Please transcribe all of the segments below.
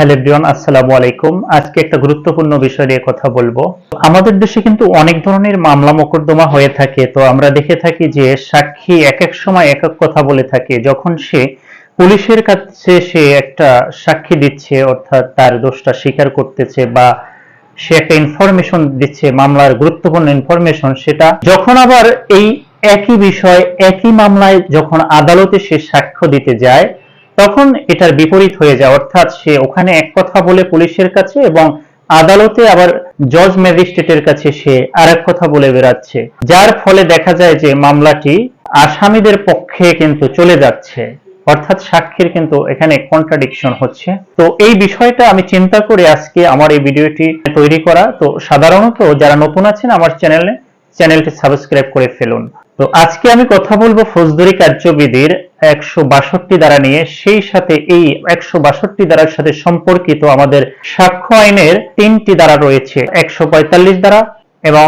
Hello everyone, আসসালামু আলাইকুম। আজকে একটা গুরুত্বপূর্ণ বিষয় নিয়ে কথা বলব। আমাদের দেশে কিন্তু অনেক ধরনের মামলা মোকদ্দমা হয়ে থাকে। তো আমরা দেখে থাকি যে সাক্ষী এক এক সময় এক এক কথা বলে থাকে। যখন সে পুলিশের কাছে সে একটা সাক্ষী দিচ্ছে, অর্থাৎ তার দোষটা স্বীকার করতেছে বা সে একটা ইনফরমেশন দিচ্ছে, মামলার গুরুত্বপূর্ণ ইনফরমেশন সেটা যখন আবার এই একই বিষয়, একই মামলায় যখন আদালতে সে সাক্ষ্য দিতে যায় তখন এটার বিপরীত হয়ে যায়। অর্থাৎ সে ওখানে এক কথা বলে পুলিশের কাছে এবং আদালতে আবার জজ ম্যাজিস্ট্রেটের কাছে সে আরেক কথা বলে বেড়াচ্ছে। যার ফলে দেখা যায় যে মামলাটি আসামিদের পক্ষে কিন্তু চলে যাচ্ছে। অর্থাৎ সাক্ষীর কিন্তু এখানে কন্ট্রাডিকশন হচ্ছে। তো এই বিষয়টা আমি চিন্তা করে আজকে আমার এই ভিডিওটি তৈরি করা। তো সাধারণত যারা নতুন আছেন আমার চ্যানেলে, চ্যানেলটি সাবস্ক্রাইব করে ফেলুন। তো আজকে আমি কথা বলব ফৌজদারি কার্যবিধির একশো বাষট্টি দ্বারা নিয়ে সেই সাথে এই একশো বাষট্টি দ্বারার সাথে সম্পর্কিত আমাদের সাক্ষ্য আইনের তিনটি দ্বারা রয়েছে, একশো পঁয়তাল্লিশ দ্বারা এবং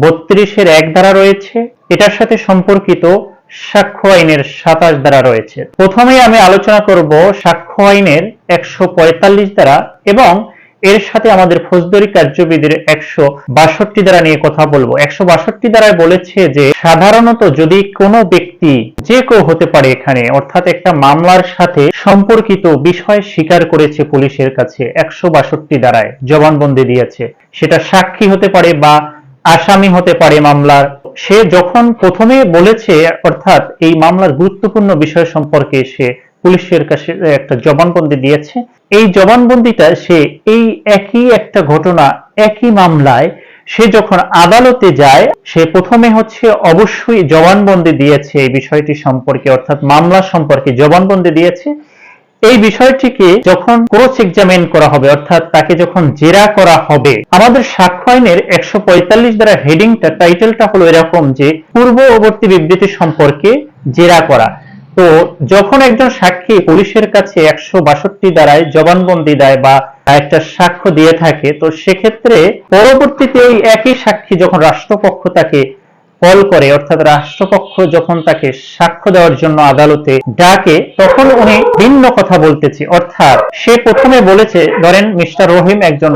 বত্রিশের এক দ্বারা রয়েছে। এটার সাথে সম্পর্কিত সাক্ষ্য আইনের সাতাশ দ্বারা রয়েছে। প্রথমেই আমি আলোচনা করব সাক্ষ্য আইনের একশো পঁয়তাল্লিশ দ্বারা এবং এর সাথে আমাদের ফৌজদারি কার্যবিধির একশো বাষট্টি দ্বারা নিয়ে কথা বলব। একশো বাষট্টি দ্বারায় বলেছে যে, সাধারণত যদি কোনো ব্যক্তি, যে কেউ হতে পারে এখানে, অর্থাৎ একটা মামলার সাথে সম্পর্কিত বিষয় স্বীকার করেছে পুলিশের কাছে একশো বাষট্টি দ্বারায়, জবানবন্দি দিয়েছে, সেটা সাক্ষী হতে পারে বা আসামি হতে পারে মামলার। সে যখন প্রথমে বলেছে, অর্থাৎ এই মামলার গুরুত্বপূর্ণ বিষয় সম্পর্কে সে পুলিশের কাছে একটা জবানবন্দি দিয়েছে। এই জবানবন্দিটা সে এই একই একটা ঘটনা, একই মামলায় সে যখন আদালতে যায়, সে প্রথমে হচ্ছে অবশ্যই জবানবন্দি দিয়েছে এই বিষয়টি সম্পর্কে, অর্থাৎ মামলা সম্পর্কে জবানবন্দি দিয়েছে। এই বিষয়টিকে যখন ক্রস এক্সামিন করা হবে, অর্থাৎ তাকে যখন জেরা করা হবে, আমাদের সাক্ষ্য আইনের একশো পঁয়তাল্লিশ দ্বারা হেডিংটা, টাইটেলটা হলো এরকম যে পূর্ববর্তী বিবৃতি সম্পর্কে জেরা করা। তো যখন একজন সাক্ষী পুলিশের কাছে একশো বাষট্টি দ্বারায় জবানবন্দি দেয় বা একটা সাক্ষ্য দিয়ে থাকে, তো সেক্ষেত্রে পরবর্তীতে ওই একই সাক্ষী যখন রাষ্ট্রপক্ষ তাকে কল করে, অর্থাৎ রাষ্ট্রপক্ষ যখন তাকে সাক্ষ্য দেওয়ার জন্য আদালতে ডাকে, তখন উনি ভিন্ন কথা বলতেছে। অর্থাৎ সে প্রথমে বলেছে, ধরেন মিস্টার রহিম একজন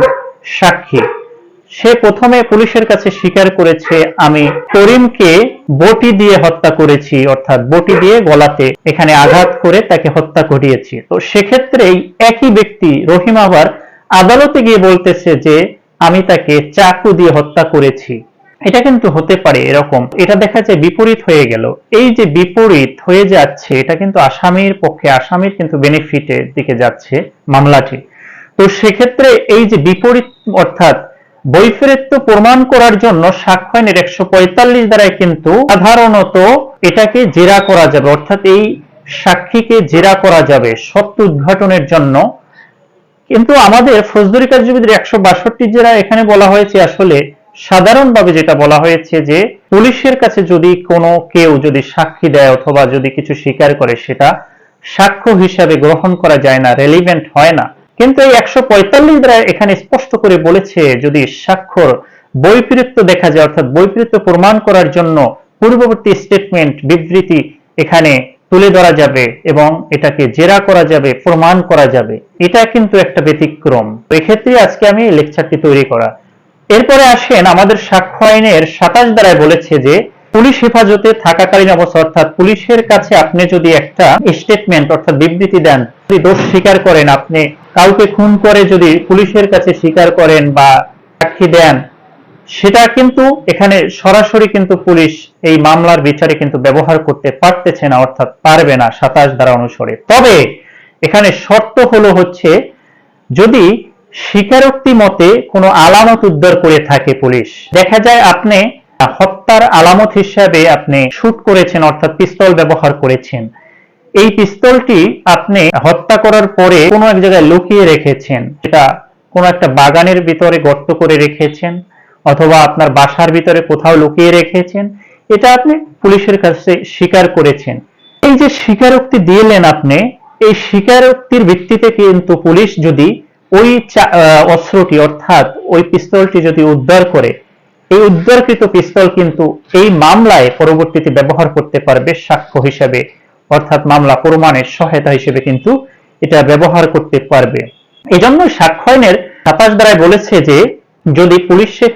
সাক্ষী। সে প্রথমে পুলিশের কাছে স্বীকার করেছে, আমি করিমকে বটি দিয়ে হত্যা করেছি, অর্থাৎ বটি দিয়ে গলাতে এখানে আঘাত করে তাকে হত্যা করিয়েছি। তো সেক্ষেত্রে এই একই ব্যক্তি রহিম আবার আদালতে গিয়ে বলতেছে যে, আমি তাকে চাকু দিয়ে হত্যা করেছি। এটা কিন্তু হতে পারে এরকম। এটা দেখা যায় বিপরীত হয়ে গেল। এই যে বিপরীত হয়ে যাচ্ছে, এটা কিন্তু আসামির পক্ষে, আসামির কিন্তু বেনিফিটের দিকে যাচ্ছে মামলাটি। তো সেক্ষেত্রে এই যে বিপরীত, অর্থাৎ বৈপরীত্য প্রমাণ করার জন্য সাক্ষ্য আইনের একশো পঁয়তাল্লিশ দ্বারাই কিন্তু সাধারণত এটাকে জেরা করা যাবে, অর্থাৎ এই সাক্ষীকে জেরা করা যাবে সত্য উদ্ঘাটনের জন্য। কিন্তু আমাদের ফৌজদারি কার্যবিধির একশো বাষট্টি জেরা এখানে বলা হয়েছে, আসলে সাধারণভাবে যেটা বলা হয়েছে যে পুলিশের কাছে যদি কোনো কেউ যদি সাক্ষী দেয় অথবা যদি কিছু স্বীকার করে, সেটা সাক্ষ্য হিসাবে গ্রহণ করা যায় না রেলিভেন্ট হয় না। কিন্তু এই একশো পঁয়তাল্লিশ দ্বারা এখানে স্পষ্ট করে বলেছে যদি স্বাক্ষর বৈপরীত্য দেখা যায়, অর্থাৎ বৈপরীত্য প্রমাণ করার জন্য পূর্ববর্তী স্টেটমেন্ট বিবৃতি এখানে তুলে ধরা যাবে এবং এটাকে জেরা করা যাবে, প্রমাণ করা যাবে। এটা কিন্তু একটা ব্যতিক্রম। এক্ষেত্রে আজকে আমি লেকচারটি তৈরি করা। এরপরে আসেন আমাদের সাক্ষ্য আইনের সাতাশ দ্বারায় বলেছে যে পুলিশ হেফাজতে থাকাকালীন অবস্থা, অর্থাৎ পুলিশের কাছে আপনি যদি একটা স্টেটমেন্ট অর্থাৎ বিবৃতি দেন, যদি দোষ স্বীকার করেন, আপনি কাউকে খুন করে যদি পুলিশের কাছে স্বীকার করেন বা সাক্ষী দেন, সেটা কিন্তু এখানে সরাসরি কিন্তু পুলিশ এই মামলার বিচারে কিন্তু ব্যবহার করতে পারতেছে না, অর্থাৎ পারবে না সাতাশ ধারা অনুসারে। তবে এখানে শর্ত হলো হচ্ছে, যদি স্বীকারোক্তি মতে কোনো আলামত উদ্ধার করে থাকে পুলিশ, দেখা যায় আপনি হত্যার আলামত হিসাবে আপনি শুট করেছেন, অর্থাৎ পিস্তল ব্যবহার করেছেন। এই পিস্তলটি আপনি হত্যা করার পরে কোনো এক জায়গায় লুকিয়ে রেখেছেন। সেটা কোনো একটা বাগানের ভিতরে গর্ত করে রেখেছেন, অথবা আপনার বাসার ভিতরে কোথাও লুকিয়ে রেখেছেন। এটা আপনি পুলিশের কাছে স্বীকার করেছেন। এই যে স্বীকারোক্তি দিলেন আপনি, এই স্বীকারোক্তির ভিত্তিতে কিন্তু পুলিশ যদি ওই অস্ত্রটি, অর্থাৎ ওই পিস্তলটি যদি উদ্ধার করে এই উদ্ধারকৃত পিস্তল কিন্তু এই মামলায় পরবর্তীতে ব্যবহার করতে পারবে সাক্ষ্য হিসেবে, অর্থাৎ মামলা প্রমাণের সহায়তা হিসেবে কিন্তু এটা ব্যবহার করতে পারবে। এজন্য সাক্ষ্য আইনের সাতাশ দ্বারায় বলেছে যে, যদি পুলিশে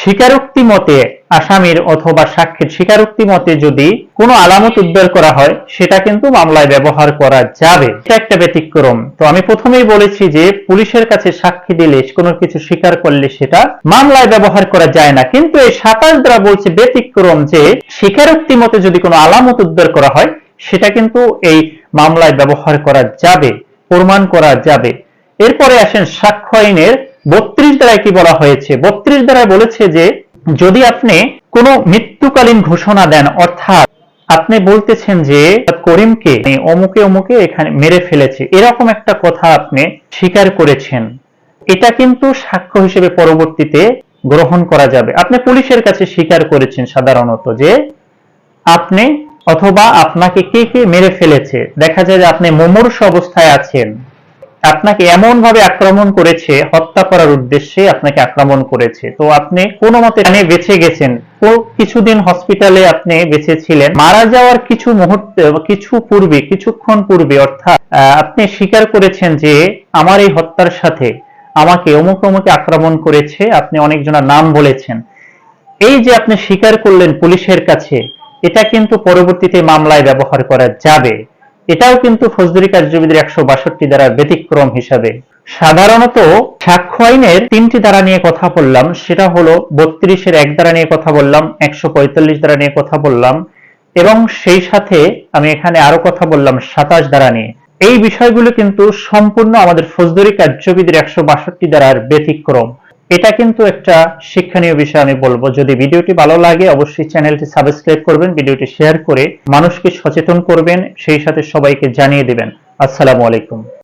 স্বীকারোক্তি মতে আসামির অথবা সাক্ষীর স্বীকারোক্তি মতে যদি কোনো আলামত উদ্ধার করা হয়, সেটা কিন্তু মামলায় ব্যবহার করা যাবে। এটা একটা ব্যতিক্রম। তো আমি প্রথমেই বলেছি যে পুলিশের কাছে সাক্ষী দিলে, কোনো কিছু স্বীকার করলে সেটা মামলায় ব্যবহার করা যায় না। কিন্তু এই সাতাশ দ্বারা বলছে ব্যতিক্রম যে স্বীকারোক্তি মতে যদি কোনো আলামত উদ্ধার করা হয়, সেটা কিন্তু এই মামলায় ব্যবহার করা যাবে, প্রমাণ করা যাবে। এরপরে আসেন সাক্ষ্য আইনের বত্রিশ দ্বারায় কি বলা হয়েছে? বত্রিশ দ্বারায় বলেছে যে, যদি আপনি কোনো মৃত্যুকালীন ঘোষণা দেন, অর্থাৎ আপনি বলতেছেন যে, করিমকে, অমুকে অমুকে এখানে মেরে ফেলেছে, এরকম একটা কথা আপনি স্বীকার করেছেন। এটা কিন্তু সাক্ষ্য হিসেবে পরবর্তীতে গ্রহণ করা যাবে। আপনি পুলিশের কাছে স্বীকার করেছেন সাধারণত যে, আপনি অথবা আপনাকে কে কে মেরে ফেলেছে? দেখা যায় যে আপনি মুমূর্ষ অবস্থায় আছেন। আপনাকে এমন ভাবে আক্রমণ করেছে, হত্যা করার উদ্দেশ্যে আপনাকে আক্রমণ করেছে। তো আপনি কোনো মতে বেঁচে গেছেন। কিছুদিন হসপিটালে আপনি বেঁচে ছিলেন মারা যাওয়ার কিছু মুহূর্তে, কিছু পূর্বে, কিছুক্ষণ পূর্বে, অর্থাৎ আপনি স্বীকার করেছেন যে আমার এই হত্যার সাথে আমাকে অমুক অমুকে আক্রমণ করেছে, আপনি অনেকজনের নাম বলেছেন। এই যে আপনি স্বীকার করলেন পুলিশের কাছে, এটা কিন্তু পরবর্তীতে মামলায় ব্যবহার করা যাবে। এটাও কিন্তু ফৌজদারি কার্যবিধির একশো বাষট্টি দ্বারা ব্যতিক্রম হিসাবে। সাধারণত সাক্ষ্য আইনের তিনটি দ্বারা নিয়ে কথা বললাম, সেটা হলো বত্রিশের এক দ্বারা নিয়ে কথা বললাম, একশো পঁয়তাল্লিশ দ্বারা নিয়ে কথা বললাম, এবং সেই সাথে আমি এখানে আরও কথা বললাম সাতাশ দ্বারা নিয়ে। এই বিষয়গুলো কিন্তু সম্পূর্ণ আমাদের ফৌজদারি কার্যবিধির একশো বাষট্টি দ্বারার ব্যতিক্রম। এটা কিন্তু একটা শিক্ষণীয় বিষয় আমি বলব। যদি ভিডিওটি ভালো লাগে, অবশ্যই চ্যানেলটি সাবস্ক্রাইব করবেন, ভিডিওটি শেয়ার করে মানুষকে সচেতন করবেন, সেই সাথে সবাইকে জানিয়ে দেবেন। আসসালামু আলাইকুম।